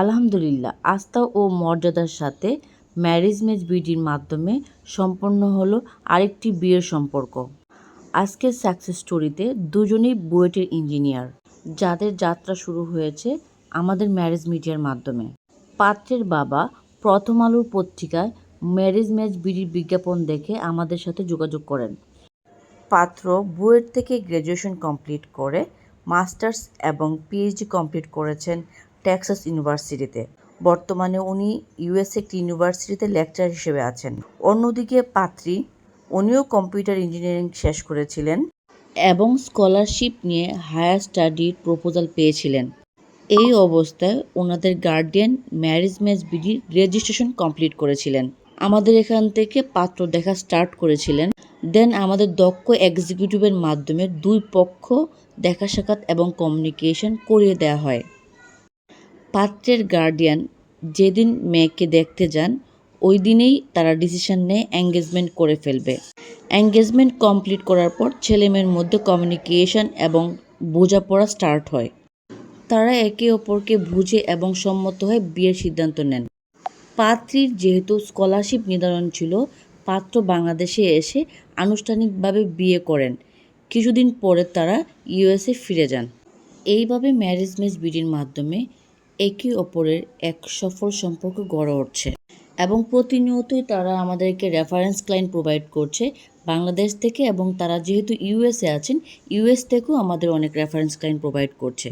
আলহামদুলিল্লাহ, আস্থা ও মর্যাদার সাথে ম্যারেজ ম্যাচ বিডির মাধ্যমে সম্পন্ন হলো আরেকটি বিয়ের সম্পর্ক। আজকের সাকসেস স্টোরিতে দুজনেই বুয়েটের ইঞ্জিনিয়ার, যাদের যাত্রা শুরু হয়েছে আমাদের ম্যারেজ মিডিয়ার মাধ্যমে। পাত্রের বাবা প্রথম আলোর পত্রিকায় ম্যারেজ ম্যাচ বিডির বিজ্ঞাপন দেখে আমাদের সাথে যোগাযোগ করেন। পাত্র বুয়েট থেকে গ্র্যাজুয়েশন কমপ্লিট করে, মাস্টার্স এবং পিএইচডি কমপ্লিট করেছেন টেক্সাস ইউনিভার্সিটিতে। বর্তমানে উনি ইউএস একটি ইউনিভার্সিটিতে লেকচার হিসেবে আছেন। অন্যদিকে পাত্রী, উনিও কম্পিউটার ইঞ্জিনিয়ারিং শেষ করেছিলেন এবং স্কলারশিপ নিয়ে হায়ার স্টাডির প্রপোজাল পেয়েছিলেন। এই অবস্থায় ওনাদের গার্ডিয়ান ম্যারেজ ম্যাচ বিডির রেজিস্ট্রেশন কমপ্লিট করেছিলেন। আমাদের এখান থেকে পাত্র দেখা স্টার্ট করেছিলেন। দেন আমাদের দক্ষ এক্সিকিউটিভের মাধ্যমে দুই পক্ষ দেখা সাক্ষাৎ এবং কমিউনিকেশন করিয়ে দেওয়া হয়। পাত্রের গার্ডিয়ান যেদিন মেয়েকে দেখতে যান, ওই দিনেই তারা ডিসিশন নেয় এঙ্গেজমেন্ট করে ফেলবে। এঙ্গেজমেন্ট কমপ্লিট করার পর ছেলে মেয়ের মধ্যে কমিউনিকেশন এবং বোঝাপড়া স্টার্ট হয়। তারা একে অপরকে বুঝে এবং সম্মত হয়ে বিয়ের সিদ্ধান্ত নেন। পাত্রীর যেহেতু স্কলারশিপ নির্ধারণ ছিল, পাত্র বাংলাদেশে এসে আনুষ্ঠানিকভাবে বিয়ে করেন। কিছুদিন পরে তারা ইউএসএ ফিরে যান। এইভাবে ম্যারেজ ম্যাচ বিডির মাধ্যমে একে অপরের এক সফল সম্পর্ক গড়ে উঠছে এবং প্রতিনিয়তই তারা আমাদেরকে রেফারেন্স ক্লায়েন্ট প্রোভাইড করছে বাংলাদেশ থেকে এবং তারা যেহেতু ইউএসএ আছেন ইউএস থেকেও আমাদের অনেক রেফারেন্স ক্লায়েন্ট প্রোভাইড করছে।